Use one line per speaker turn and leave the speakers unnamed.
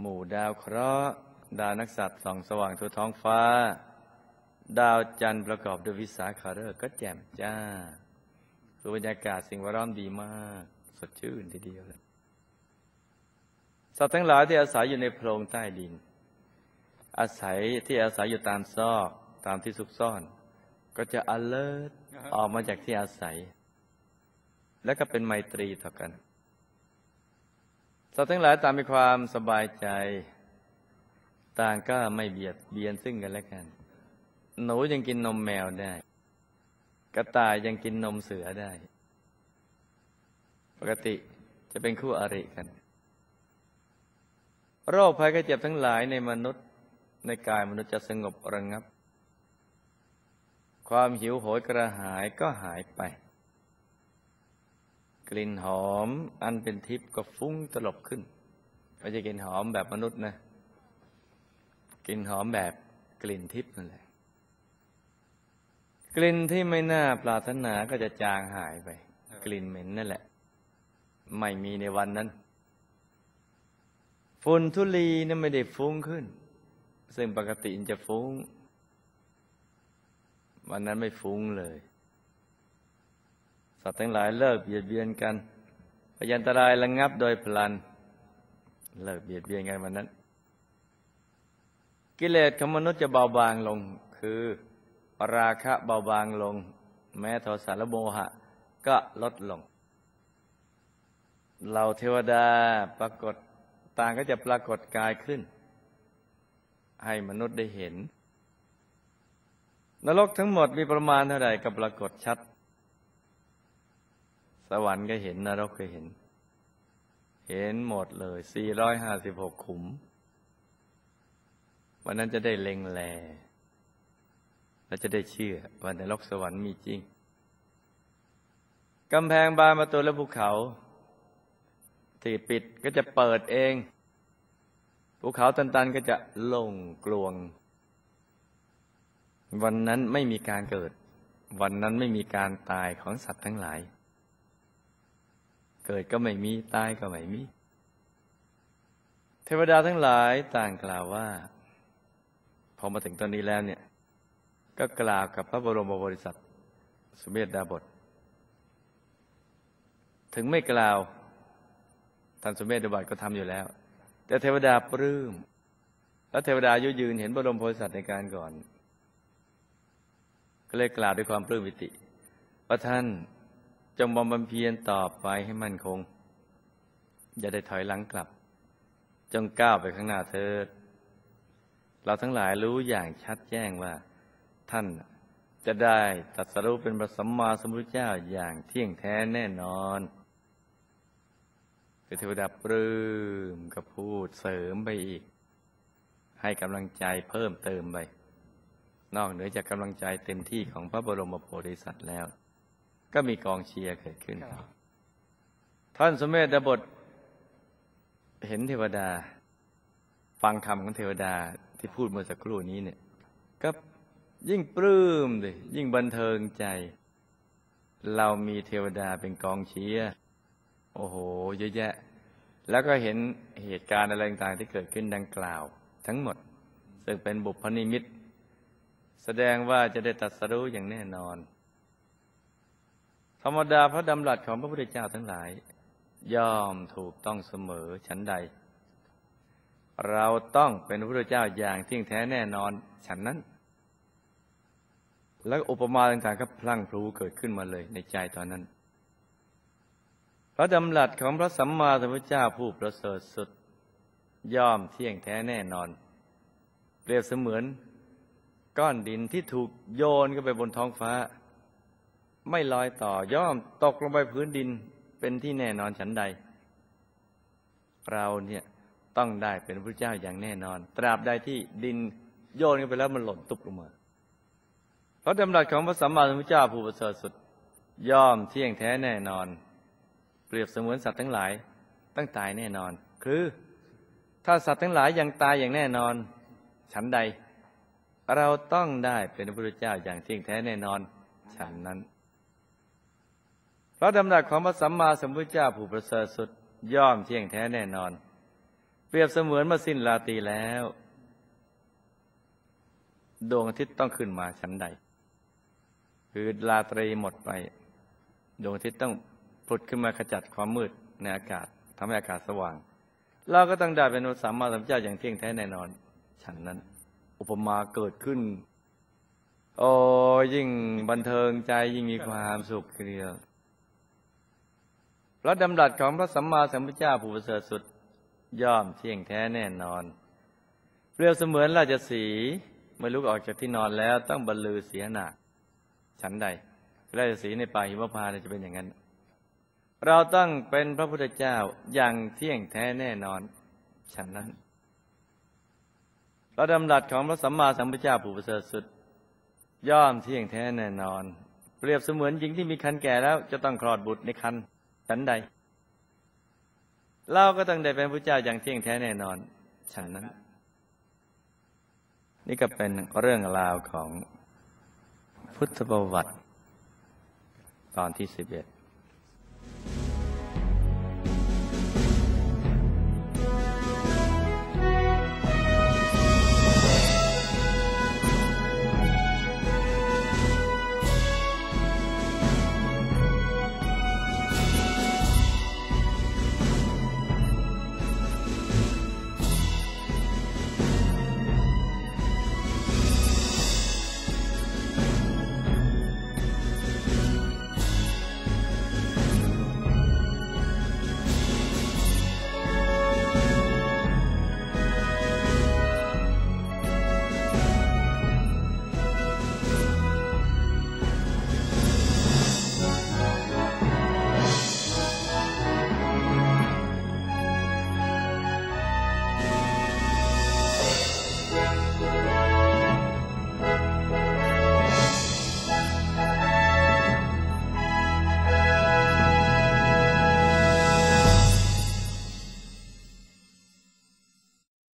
หมู่ดาวเคราะห์ดาวนักสัตว์ส่องสว่างทั่วท้องฟ้า ดาวจันทร์ประกอบด้วยวิสาขาฤกษ์ก็แจ่มจ้าคือบรรยากาศสิ่งแวดล้อมดีมาก สดชื่นทีเดียวเลยสัตว์ทั้งหลายที่อาศัยอยู่ในโพรงใต้ดิน อาศัยที่อาศัยอยู่ตามซอกตามที่ซุกซ่อน ก็จะ alert ออกมาจากที่อาศัย แล้วก็เป็นไมตรีต่อกัน สัตว์ทั้งหลายต่างมีความสบายใจ ต่างก็ไม่เบียดเบียนซึ่งกันและกัน หนูยังกินนมแมวได้ กระต่ายยังกินนมเสือได้ ปกติจะเป็นคู่อริกัน โรคภัยไข้เจ็บทั้งหลายในมนุษย์ในกายมนุษย์จะสงบระงับ ความหิวโหยกระหายก็หายไป กลิ่นหอม อันเป็นทิพย์ก็ฟุ้งตลบขึ้นไม่ใช่กลิ่นหอมแบบมนุษย์นะกลิ่นหอมแบบกลิ่นทิพย์นั่นแหละกลิ่นที่ไม่น่าปรารถนาก็จะจางหายไป กลิ่นเหม็นนั่นแหละ ไม่มีในวันนั้นฝุ่นทุลีนั้นไม่ได้ฟุ้งขึ้น ซึ่งปกติจะฟุ้ง วันนั้นไม่ฟุ้งเลย สัตว์ทั้งหลายเลิกเบียดเบียนกันพยันตรายระงงับโดยพลัน เลิกเบียดเบียนกันวันนั้น กิเลสของมนุษย์จะเบาบางลง คือราคะเบาบางลง แม้โทสะและโมหะ ก็ลดลงเราเทวดาปรากฏต่างก็จะปรากฏกายขึ้น ให้มนุษย์ได้เห็น นรกทั้งหมดมีประมาณเท่าไหร่ก็ปรากฏชัด สวรรค์ก็เห็นนรกก็เห็น เห็นหมดเลย 456 ขุม วันนั้นจะได้เล็งแลเราจะได้เชื่อว่านรกสวรรค์มีจริง กำแพงบานประตูและภูเขาที่ปิดก็จะเปิดเอง ภูเขาตันๆก็จะลงกลวง วันนั้นไม่มีการเกิด วันนั้นไม่มีการตายของสัตว์ทั้งหลาย เกิดก็ไม่มี ตายก็ไม่มี เทวดาทั้งหลายต่างกล่าวว่า พอมาถึงตอนนี้แล้วเนี่ย ก็กล่าวกับพระบรมบริษัทสมเด็จดาบท ถึงไม่กล่าวท่านสมเด็จดาบทก็ทำอยู่แล้ว แต่เทวดาปลื้มแล้วเทวดายุยืนเห็นบรมโพธิสัตว์ในการก่อน ก็เลยกล่าวด้วยความปลื้มวิติว่าท่าน จงบำเพ็ญต่อไปให้มั่นคง อย่าได้ถอยหลังกลับ จงก้าวไปข้างหน้าเถิดเราทั้งหลายรู้อย่างชัดแจ้งว่า ท่านจะได้ตัดสรุปเป็นพระสัมมาสัมพุทธเจ้าอย่างเที่ยงแท้แน่นอนเทวดาปลื้มก็พูดเสริมไปอีก ให้กำลังใจเพิ่มเติมไป นอกเหนือจากกำลังใจเต็มที่ของพระบรมโพธิสัตว์แล้ว ก็มีกองเชียร์เกิดขึ้น ท่านสมเด็จดาบทเห็นเทวดา ฟังคำของเทวดาที่พูดเมื่อสักครู่นี้เนี่ย ก็ยิ่งปลื้มเลยยิ่งบันเทิงใจ เรามีเทวดาเป็นกองเชียร์โอ้โห เยอะแยะ แล้วก็เห็นเหตุการณ์อะไรต่างๆที่เกิดขึ้นดังกล่าว ทั้งหมด ซึ่งเป็นบุพนิมิต แสดงว่าจะได้ตัดสรู้อย่างแน่นอน ธรรมดาพระดำรัสของพระพุทธเจ้าทั้งหลาย ย่อมถูกต้องเสมอฉันใด เราต้องเป็นพระพุทธเจ้าอย่างที่ยงแท้แน่นอนฉันนั้น แล้วอุปมาต่างๆก็พลั่งพลูเกิดขึ้นมาเลยในใจตอนนั้น พระดำรัสของพระสัมมาสัมพุทธเจ้าผู้ประเสริฐสุด ย่อมเที่ยงแท้แน่นอน เปรียบเสมือนก้อนดินที่ถูกโยนขึ้นไปบนท้องฟ้า ไม่ลอยต่อย่อมตกลงไปพื้นดินเป็นที่แน่นอนฉันใด เราเนี่ยต้องได้เป็นพระเจ้าอย่างแน่นอน ตราบใดที่ดินโยนขึ้นไปแล้วมันหล่นตุบลงมาเพราะดำรัสของพระสัมมาสัมพุทธเจ้าผู้ประเสริฐสุด ย่อมเที่ยงแท้แน่นอน เปรียบเสมือนสัตว์ทั้งหลายต้องตายแน่นอน คือ ถ้าสัตว์ทั้งหลายยังตายอย่างแน่นอน ฉันใด เราต้องได้เป็นพระพุทธเจ้าอย่างเที่ยงแท้แน่นอน ฉันนั้น พระดำรัสของพระสัมมาสัมพุทธเจ้าผู้ประเสริฐสุดย่อมเที่ยงแท้แน่นอน เปรียบเสมือนเมื่อสิ้นราตรีแล้ว ดวงอาทิตย์ต้องขึ้นมาชั้นใด คือราตรีหมดไป ดวงอาทิตย์ต้องผุดขึ้นมาขจัดความมืดในอากาศทำให้อากาศสว่าง เราก็ต้องได้เป็นพระสัมมาสัมพุทธเจ้าอย่างเที่ยงแท้แน่นอนฉันนั้น อุปมาเกิดขึ้น โอ้ยิ่งบันเทิงใจยิ่งมีความสุขทีเดียว พระดำรัสของพระสัมมาสัมพุทธเจ้าผู้ประเสริฐสุดย่อมเที่ยงแท้แน่นอน เปรียบเสมือนราชสีเมื่อลุกออกจากที่นอนแล้วต้องบรรลือเสียหนาฉันใดราชสีในป่าหิมพานต์จะเป็นอย่างนั้น เราต้องเป็นพระพุทธเจ้าอย่างเที่ยงแท้แน่นอนฉันนั้นพระดำรัสของพระสัมมาสัมพุทธเจ้าผู้ประเสริฐสุด ย่อมเที่ยงแท้แน่นอน เปรียบเสมือนหญิงที่มีคันแก่แล้วจะต้องคลอดบุตรในคัน ฉันใด เราก็ต้องได้เป็นพระเจ้าอย่างเที่ยงแท้แน่นอน ฉันนั้น นี่ก็เป็นเรื่องราวของพุทธประวัติ ตอนที่สิบเอ็ด